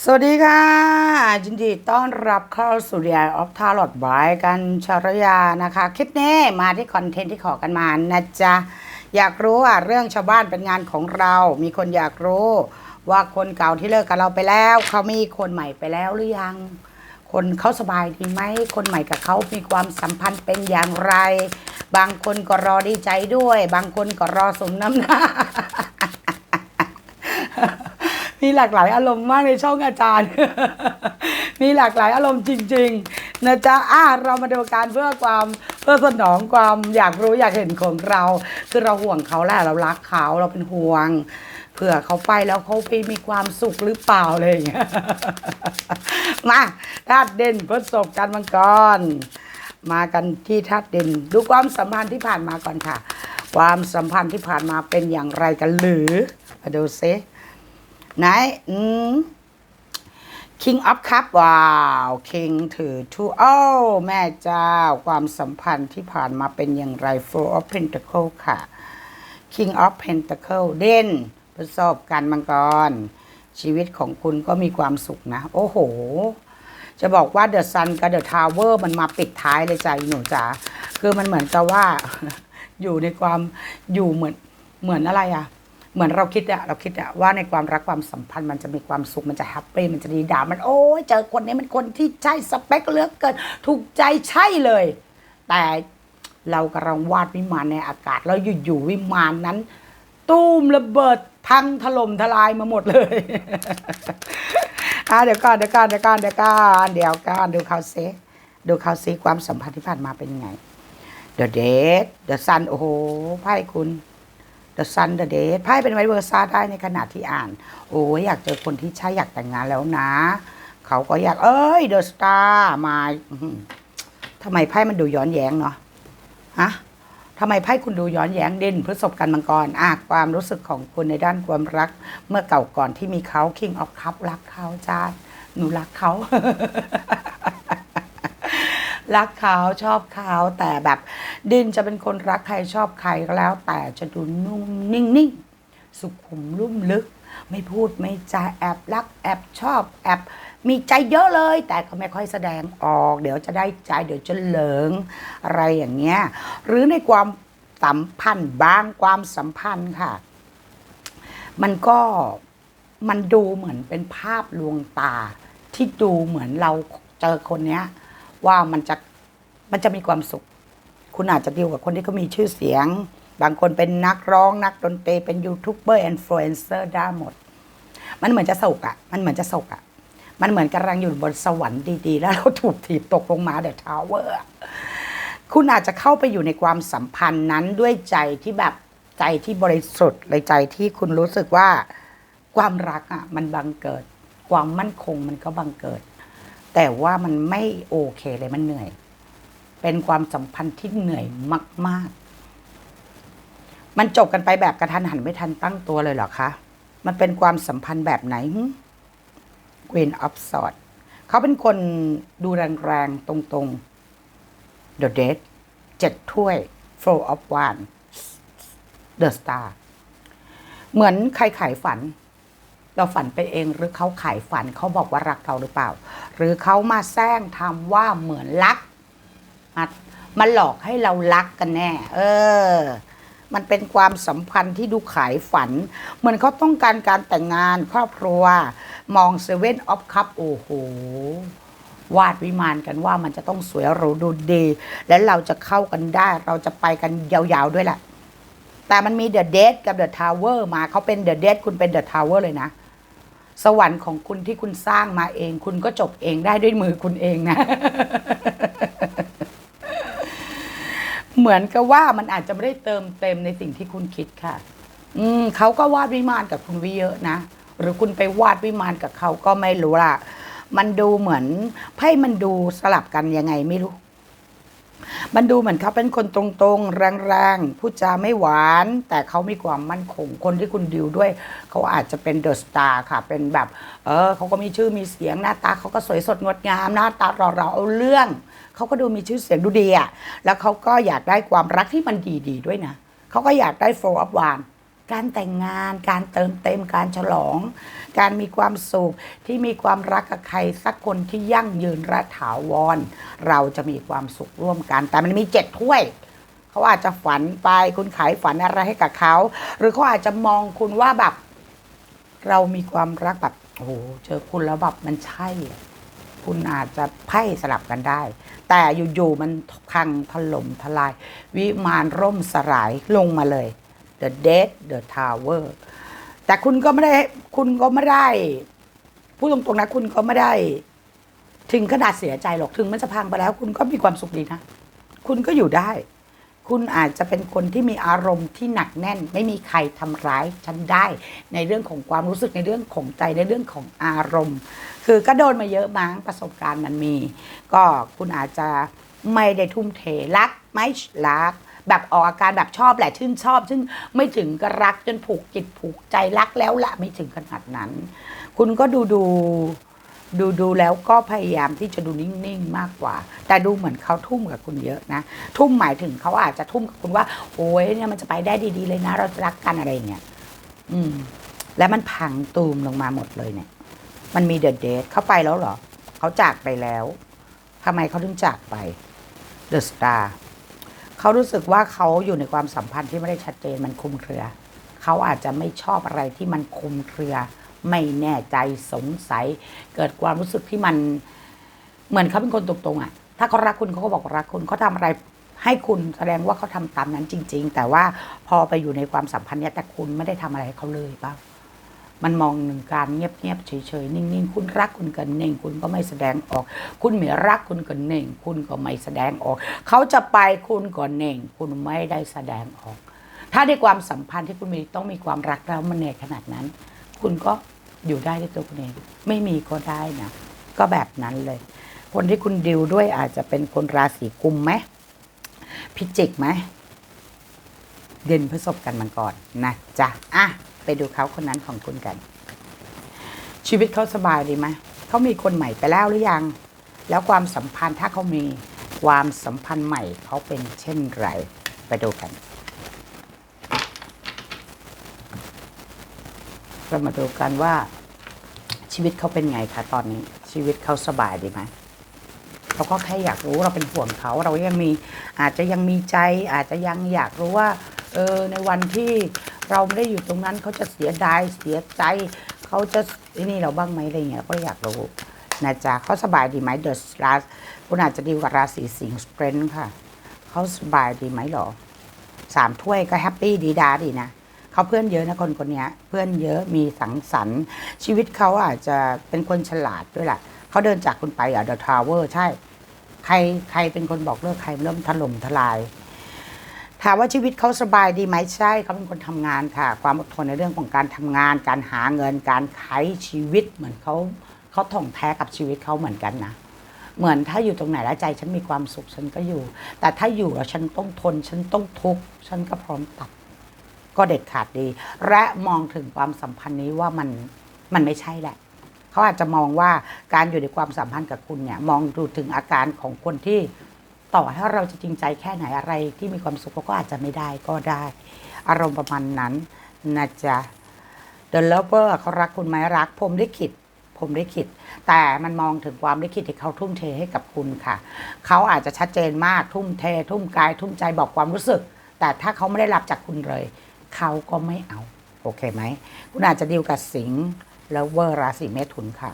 สวัสดีค่ะยินดีต้อนรับเข้าสู่เรียออฟทาร์ลอดบายกันชรยานะคะ คลิปนี้มาที่คอนเทนต์ที่ขอกันมานะจ๊ะ อยากรู้ว่าเรื่องชาวบ้านเป็นงานของเรา มีคนอยากรู้ว่าคนเก่าที่เลิกกับเราไปแล้ว เขามีคนใหม่ไปแล้วหรือยัง คนเขาสบายดีไหม คนใหม่กับเขามีความสัมพันธ์เป็นอย่างไร บางคนก็รอดีใจด้วย บางคนก็รอสมน้ำหน้า มีหลากหลายอารมณ์มากในช่องอาจารย์ มีหลากหลายอารมณ์จริง ๆ นะจ๊ะอะเรามาดูการเพื่อความเพื่อสนองความอยากรู้อยากเห็นของเรา คือเราห่วงเขาแหละเรารักเขาเราเป็นห่วงเผื่อเขาไปแล้วเขาไปมีความสุขหรือเปล่าอะไรอย่างเงี้ยมาธาตุเด่นประสบการณ์มังกรมากันที่ธาตุเด่นดูความสัมพันธ์ที่ผ่านมาก่อนค่ะ ความสัมพันธ์ที่ผ่านมาเป็นอย่างไรกันหรือมาดูซิ ไหนอืม King of Cup ว้าว King ถือ two โอ้แม่เจ้า ความสัมพันธ์ที่ผ่านมาเป็นอย่างไร Four of Pentacle ค่ะ King of Pentacle เด่น ประสบการณ์มังกร ชีวิตของคุณก็มีความสุขนะ โอ้โห จะบอกว่าเดอะซันกับเดอะทาวเวอร์มันมาปิดท้ายเลยจ้ะหนูจ๋าคือมันเหมือนกับว่า อยู่ในความอยู่เหมือนเหมือนอะไรอะ เหมือนเราคิดอะเราคิดอะว่าในความรักความสัมพันธ์มันจะมีความสุขมันจะแฮปปี้มันจะดีดามันโอ้ยเจอคนนี้มันคนที่ใช่สเปคเลือกเกินถูกใจใช่เลย แต่เรากำลังวาดวิมานในอากาศ แล้วอยู่ๆวิมานนั้น ตูมระเบิดพังถล่มทลายมาหมดเลยอะเดี๋ยวก่อนเดี๋ยวก่อนเดี๋ยวก่อนเดี๋ยวก่อนเดี๋ยวก่อนดูเขาซดูเขาซิความสัมพันธ์ที่ผ่านมาเป็นยังไง The Date The Sun โอ้โหไพ่คุณ The Sun The Date ไพ่เป็นไวเวอร์ซ่าได้ในขณะที่อ่าน โอ้ยอยากเจอคนที่ใช่อยากแต่งงานแล้วนะ เขาก็อยากเอ้ย The Star มาทำไมไพ่มันดูย้อนแย้งเนาะฮะทำไมไพ่คุณดูย้อนแย้งเด่นพฤษภกันมังกรอะความรู้สึกของคุณในด้านความรัก เมื่อเก่าก่อนที่มีเขา King of Cup รักเขาจ้าหนูรักเขา รักเขาชอบเขาแต่แบบดินจะเป็นคนรักใครชอบใครก็แล้ว แต่จะดูนุ่มนิ่งๆสุขุมลุ่มลึก ไม่พูดไม่จาแอบรัก แอบชอบ แอบมีใจเยอะเลย แต่ก็ไม่ค่อยแสดงออก เดี๋ยวจะได้ใจเดี๋ยวจะเหลิงอะไรอย่างเงี้ยหรือในความสัมพันธ์บางความสัมพันธ์ค่ะ มันก็มันดูเหมือนเป็นภาพลวงตา ที่ดูเหมือนเราเจอคนเนี้ย ว่ามันจะมันจะมีความสุข คุณอาจจะดีลกับคนที่เขามีชื่อเสียง บางคนเป็นนักร้องนักดนตรีเป็นยูทูบเบอร์อินฟลูเอนเซอร์ได้หมด มันเหมือนจะสุขอะ่ะ มันเหมือนจะสุขอะ่ะ มันเหมือนกำลังอยู่บนสวรรค์ดีๆ แล้วเราถูกถีบตกลงมาเดอะทาวเวอร์คุณอาจจะเข้าไปอยู่ในความสัมพันธ์นั้นด้วยใจที่แบบใจที่บริสุทธิ์เลยใจที่คุณรู้สึกว่าความรักอะมันบังเกิด ความมั่นคงมันก็บังเกิด แต่ว่ามันไม่โอเคเลยมันเหนื่อย เป็นความสัมพันธ์ที่เหนื่อยมาก ๆ มันจบกันไปแบบกระทันหันไม่ทันตั้งตัวเลยเหรอคะ มันเป็นความสัมพันธ์แบบไหน Queen of Swords เขาเป็นคนดูแรงๆ ตรงๆ The Dead เจ็ดถ้วย Four of Wands The Star เหมือนใครขายฝัน เราฝันไปเองหรือเขาขายฝันเขาบอกว่ารักเราหรือเปล่า หรือเขามาแซงทำว่าเหมือนรักมามาหลอกให้เรารักกันแน่ เออ มันเป็นความสัมพันธ์ที่ดูขายฝัน เหมือนเขาต้องการการแต่งงานครอบครัว มองเซเว่นออฟคัพโอ้โหวาดวิมานกันว่ามันจะต้องสวยหรูดูดี และเราจะเข้ากันได้ เราจะไปกันยาวๆด้วยแหละแต่มันมีเดอะเดทกับเดอะทาวเวอร์มาเขาเป็นเดอะเดทคุณเป็นเดอะทาวเวอร์เลยนะ สวรรค์ของคุณที่คุณสร้างมาเอง คุณก็จบเองได้ด้วยมือคุณเองนะ เหมือนกับว่ามันอาจจะไม่ได้เติมเต็มในสิ่งที่คุณคิดค่ะ อืมเขาก็วาดวิมานกับคุณวิเยอะนะหรือคุณไปวาดวิมานกับเขาก็ไม่รู้ละมันดูเหมือนไพ่มันดูสลับกันยังไงไม่รู้ มันดูเหมือนเขาเป็นคนตรงๆ แรงๆพูดจาไม่หวาน แต่เขามีความมั่นคงคนที่คุณดิวด้วย เขาอาจจะเป็นเดอะสตาร์ค่ะ เป็นแบบ เออเขาก็มีชื่อมีเสียงหน้าตาเขาก็สวยสดงดงาม หน้าตาเราเราเอาเรื่อง เขาก็ดูมีชื่อเสียงดูดีอะแล้วเขาก็อยากได้ความรักที่มันดีๆด้วยนะเขาก็อยากได้โฟล์อัพวาน การแต่งงาน การเติมเต็มการฉลอง การมีความสุขที่มีความรักกับใครสักคนที่ยั่งยืนและถาวร เราจะมีความสุขร่วมกัน แต่มันมีเจ็ดถ้วยเขาอาจจะฝันไปคุณขายฝันอะไรให้กับเขา หรือเขาอาจจะมองคุณว่าแบบ เรามีความรักแบบโอ้โหเจอคุณแล้วแบบมันใช่ คุณอาจจะไพ่สลับกันได้ แต่อยู่ๆมันพังถล่มทลาย วิมานร่มสลายลงมาเลย The Dead The Tower แต่คุณก็ไม่ได้คุณก็ไม่ได้พูดตรงๆนะคุณก็ไม่ได้ ถึงขนาดเสียใจหรอกถึงมันจะพังไปแล้ว คุณก็มีความสุขดีนะ คุณก็อยู่ได้ คุณอาจจะเป็นคนที่มีอารมณ์ที่หนักแน่น ไม่มีใครทำร้ายฉันได้ ในเรื่องของความรู้สึกในเรื่องของใจในเรื่องของอารมณ์ คือก็โดนมาเยอะมั้งประสบการณ์มันมี ก็คุณอาจจะไม่ได้ทุ่มเทรักไม่รัก แบบออกอาการแบบชอบแหละชื่นชอบ ซึ่งไม่ถึงกับรักจนผูกจิตผูกใจรักแล้วละไม่ถึงขนาดนั้น คุณก็ดูดูดูดูแล้วก็พยายามที่จะดูนิ่งๆมากกว่า แต่ดูเหมือนเขาทุ่มกับคุณเยอะนะ ทุ่มหมายถึงเขาอาจจะทุ่มกับคุณว่า โอ้ยเนี่ยมันจะไปได้ดีๆเลยนะ เราจะรักกันอะไรอย่างเงี้ยอืม แล้วมันพังตูมลงมาหมดเลยเนี่ย มันมีเดอะเดทเข้าไปแล้วเหรอเขาจากไปแล้วทำไมเขาถึงจากไปเดอะสตาร์ เขารู้สึกว่าเขาอยู่ในความสัมพันธ์ที่ไม่ได้ชัดเจนมันคุมเครือ เขาอาจจะไม่ชอบอะไรที่มันคุมเครือ ไม่แน่ใจสงสัย เกิดความรู้สึกที่มันเหมือนเขาเป็นคนตรงๆอะ ถ้าเขารักคุณเขาก็บอกรักคุณเขาทำอะไรให้คุณแสดงว่าเขาทำตามนั้นจริง ๆ แต่ว่าพอไปอยู่ในความสัมพันธ์เนี้ยแต่คุณไม่ได้ทำอะไรให้เขาเลยเปล่า มันมองหนึ่งการเงียบๆเฉยๆนิ่งๆ คุณรักคุณก็เน่ง คุณก็ไม่แสดงออก คุณไม่รักคุณก็เน่ง คุณก็ไม่แสดงออก เขาจะไปคุณก็เน่ง คุณไม่ได้แสดงออก ถ้าในความสัมพันธ์ที่คุณมีต้องมีความรักแล้วมันเหนื่อยขนาดนั้น คุณก็อยู่ได้ด้วยตัวคุณเอง ไม่มีก็ได้นะก็แบบนั้นเลย คนที่คุณดิวด้วยอาจจะเป็นคนราศีกุมไหมพิจิกไหม เดือนพฤษภกันมังกรนะจ๊ะอะไปดูเขาคนนั้นของคุณกัน ชีวิตเขาสบายดีไหมเขามีคนใหม่ไปแล้วหรือยัง แล้วความสัมพันธ์ถ้าเขามีความสัมพันธ์ใหม่เขาเป็นเช่นไร ไปดูกันเรามาดูกันว่า ชีวิตเขาเป็นไงคะตอนนี้ ชีวิตเขาสบายดีไหมเขาก็แค่อยากรู้เราเป็นห่วงเขาเรายังมีอาจจะยังมีใจ อาจจะยังอยากรู้ว่า เออในวันที่เราไม่ได้อยู่ตรงนั้นเขาจะเสียดายเสียใจเขาจะไอ้นี่เราบ้างไหมอะไรเงี้ยก็อยากรู้นะจ๊ะเขาสบายดีไหมเดอะราคุณอาจจะดีกว่าราศีสิงห์สเปรนค่ะเขาสบายดีไหมหรอสามถ้วยก็แฮปปี้ดีดาดีนะเขาเพื่อนเยอะนะคนคนนี้เพื่อนเยอะมีสังสรรค์ ชีวิตเขาอาจจะเป็นคนฉลาดด้วยแหละเขาเดินจากคุณไปอะเดอะทาวเวอร์ใช่ ใครใครเป็นคนบอกเลิกใครเริ่มถล่มทลาย ถามว่าชีวิตเขาสบายดีไหมใช่เขาเป็นคนทำงานค่ะ ความอดทนในเรื่องของการทำงาน การหาเงิน การขายชีวิตเหมือนเขาเขาถ่องแท้กับชีวิตเขาเหมือนกันนะเหมือนถ้าอยู่ตรงไหนแล้วใจฉันมีความสุขฉันก็อยู่ แต่ถ้าอยู่แล้วฉันต้องทน ฉันต้องทุกข์ฉันก็พร้อมตัด ก็เด็ดขาดดี และมองถึงความสัมพันธ์นี้ว่ามันมันไม่ใช่แหละเขาอาจจะมองว่าการอยู่ในความสัมพันธ์กับคุณเนี่ย มองดูถึงอาการของคนที่ ต่อให้เราจะจริงใจแค่ไหนอะไรที่มีความสุขก็อาจจะไม่ได้ก็ได้ อารมณ์ประมาณนั้นนะจ๊ะ The Lover เขารักคุณไหมรักผมได้คิดผมได้คิด แต่มันมองถึงความได้คิดที่เขาทุ่มเทให้กับคุณค่ะ เขาอาจจะชัดเจนมากทุ่มเท ทุ่มกาย ทุ่มใจบอกความรู้สึก แต่ถ้าเขาไม่ได้รับจากคุณเลย เขาก็ไม่เอา โอเคไหม คุณอาจจะดีลกับสิงห์แล้วเวอร์ราศีเมถุนค่ะ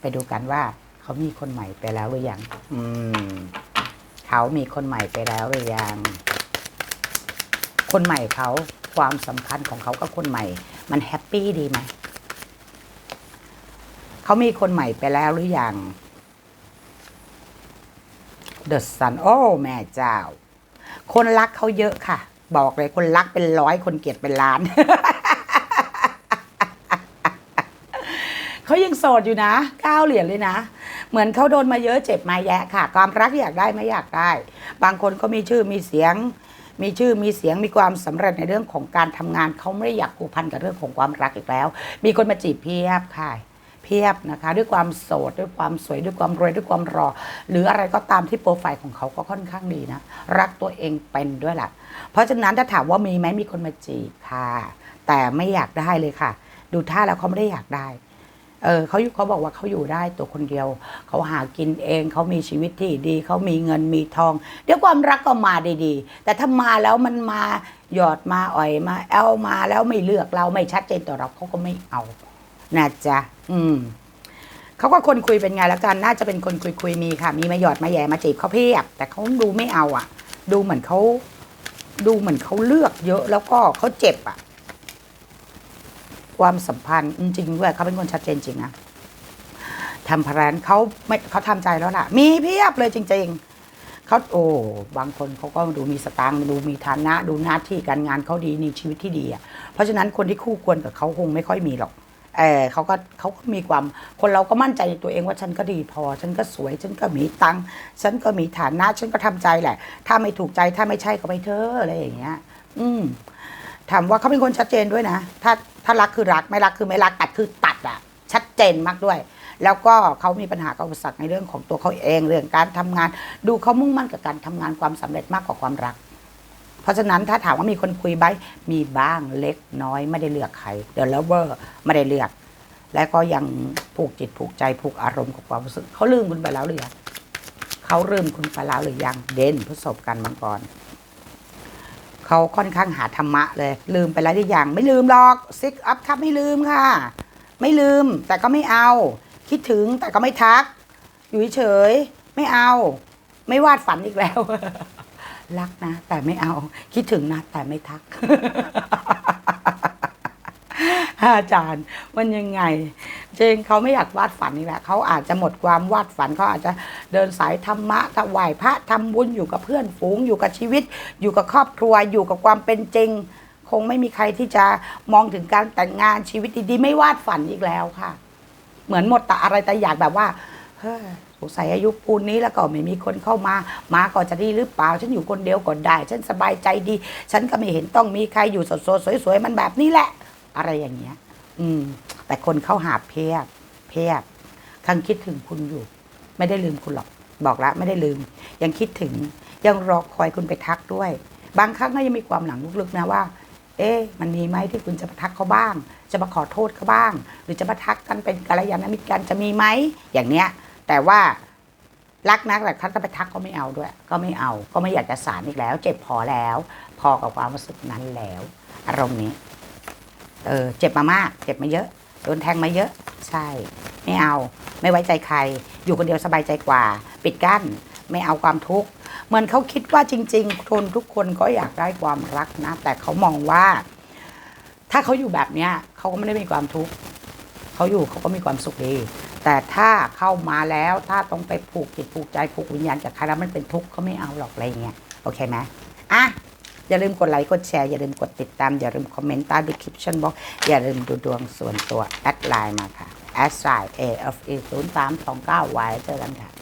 ไปดูกันว่าเขามีคนใหม่ไปแล้วหรือยัง อืม เขามีคนใหม่ไปแล้วหรือยัง คนใหม่เขาความสัมพันธ์ของเขากับคนใหม่ มันแฮปปี้ดีไหม เขามีคนใหม่ไปแล้วหรือยัง The Sun โอ้ แม่เจ้า คนรักเขาเยอะค่ะ บอกเลยคนรักเป็นร้อยคนเกลียดเป็นล้านเขายังโสดอยู่นะเก้าเหรียญเลยนะ เหมือนเขาโดนมาเยอะเจ็บมาแยะค่ะ ความรักอยากได้ไม่อยากได้ บางคนก็มีชื่อมีเสียง มีชื่อมีเสียงมีความสำเร็จในเรื่องของการทำงานเขาไม่ได้อยากผูกพันกับเรื่องของความรักอีกแล้ว มีคนมาจีบเพียบค่ะเพียบนะคะ ด้วยความโสดด้วยความสวยด้วยความรวยด้วยความรอ หรืออะไรก็ตามที่โปรไฟล์ของเขาก็ค่อนข้างดีนะ รักตัวเองเป็นด้วยแหละเพราะฉะนั้นถ้าถามว่ามีไหมมีคนมาจีบค่ะ แต่ไม่อยากได้เลยค่ะ ดูท่าแล้วเขาไม่ได้อยากได้ เออเขาอยู่เขาบอกว่าเขาอยู่ได้ตัวคนเดียว เขาหากินเองเขามีชีวิตที่ดีเขามีเงินมีทอง เดี๋ยวความรักก็มาดีๆ แต่ถ้ามาแล้วมันมาหยอดมาอ่อยมาแอลมาแล้วไม่เลือกเราไม่ชัดเจนต่อเราเขาก็ไม่เอานะจ๊ะอืมเขาก็คนคุยเป็นไงแล้วกันน่าจะเป็นคนคุยคุยมีค่ะ มีมาหยอดมาแย่มาจีบเขาเพียบแต่เขาดูไม่เอาอะ ดูเหมือนเขาดูเหมือนเขาเลือกเยอะแล้วก็เขาเจ็บอะ ความสัมพันธ์จริงด้วยเขาเป็นคนชัดเจนจริงนะทำพรานเขาไม่เขาทำใจแล้วล่ะ มีเพียบเลยจริง ๆเขาโอ้บางคนเขาก็ดูมีสตางค์ดูมีฐานะ ดูหน้าที่การงานเขาดีมีชีวิตที่ดีอะเพราะฉะนั้นคนที่คู่ควรกับเขาคงไม่ค่อยมีหรอกเออเขาก็เขาก็มีความคนเราก็มั่นใจในตัวเองว่าฉันก็ดีพอ ฉันก็สวย ฉันก็มีตังค์ฉันก็มีฐานะ ฉันก็ทำใจแหละ ถ้าไม่ถูกใจถ้าไม่ใช่ก็ไปเถอะอะไรอย่างเงี้ย อืมถามว่าเขาเป็นคนชัดเจนด้วยนะ ถ้า ถ้ารักคือรักไม่รักคือไม่รักตัดคือตัดอะชัดเจนมากด้วย แล้วก็เขามีปัญหากับอุปสรรคในเรื่องของตัวเขาเองเรื่องการทำงาน ดูเขามุ่งมั่นกับการทำงานความสำเร็จมากกว่าความรัก เพราะฉะนั้นถ้าถามว่ามีคนคุยไหมมีบ้างเล็กน้อยไม่ได้เลือกใครเดี๋ยวแล้วเวอร์ไม่ได้เลือก และก็ยังผูกจิตผูกใจผูกอารมณ์กับความรู้สึกเขาลืมคุณไปแล้วหรือยังเขาลืมคุณไปแล้วหรือยังเด่นประสบการณ์มังกร เขาค่อนข้างหาธรรมะเลย ลืมไปแล้วที่อย่างไม่ลืมหรอกซิกอัพครับไม่ลืมค่ะ ไม่ลืมแต่ก็ไม่เอา คิดถึงแต่ก็ไม่ทัก อยู่เฉยไม่เอา ไม่วาดฝันอีกแล้ว รักนะ แต่ไม่เอาคิดถึงนะแต่ไม่ทัก อาจารย์มันยังไงจงเขาไม่อยากวาดฝันนี่แหละเขาอาจจะหมดความวาดฝันเขาอาจจะเดินสายธรรมะถวายพระทำบุญอยู่กับเพื่อนฝูง อยู่กับชีวิต อยู่กับครอบครัวอยู่กับความเป็นจริง คงไม่มีใครที่จะมองถึงการแต่งงานชีวิตดีๆไม่วาดฝันอีกแล้วค่ะ เหมือนหมดแต่อะไรแต่อยากแบบว่าเฮ้ยสงสัยอายุปูนนี้แล้วก็ไม่มีคนเข้ามามาก็จะดีหรือเปล่า ฉันอยู่คนเดียวก็ได้ ฉันสบายใจดี ฉันก็ไม่เห็นต้องมีใครอยู่สดๆสวยๆมันแบบนี้แหละ อะไรอย่างเงี้ย อืม แต่คนเข้าหาเพียบ เพียบคังคิดถึงคุณอยู่ ไม่ได้ลืมคุณหรอก บอกละไม่ได้ลืม ยังคิดถึง ยังรอคอยคุณไปทักด้วย บางครั้งก็ยังมีความหลังลึกๆนะว่า เอ๊ะมันมีไหมที่คุณจะมาทักเขาบ้าง จะมาขอโทษเขาบ้าง หรือจะมาทักกันเป็นกัลยาณมิตรกันจะมีไหมอย่างเนี้ย แต่ว่ารักนักแต่ถ้าจะไปทักก็ไม่เอาด้วย ก็ไม่เอา ก็ไม่อยากจะสารอีกแล้ว เจ็บพอแล้ว พอกับความรู้สึกนั้นแล้ว อารมณ์นี้ เออเจ็บมามาก เจ็บมาเยอะ โดนแทงมาเยอะ ใช่ ไม่เอา ไม่ไว้ใจใคร อยู่คนเดียวสบายใจกว่า ปิดกั้น ไม่เอาความทุกข์ เหมือนเขาคิดว่าจริง ๆ คนทุกคนก็อยากได้ความรักนะ แต่เขามองว่า ถ้าเขาอยู่แบบเนี้ยเขาก็ไม่ได้มีความทุกข์เขาอยู่เขาก็มีความสุขดี แต่ถ้าเข้ามาแล้วถ้าต้องไปผูกจิตผูกใจผูกวิญญาณกับใครแล้วมันเป็นทุกข์เขาไม่เอาหรอกอะไรเงี้ย โอเคไหมอะ อย่าลืมกดไลค์กดแชร์อย่าลืมกดติดตาม อย่าลืมคอมเมนต์ใต้ดีคริปชั่นบ็อกอย่าลืมดูดวงส่วนตัวแอดไลน์มาค่ะแอดไซน์ A F E 0 3 2 9 Y เจอกันค่ะ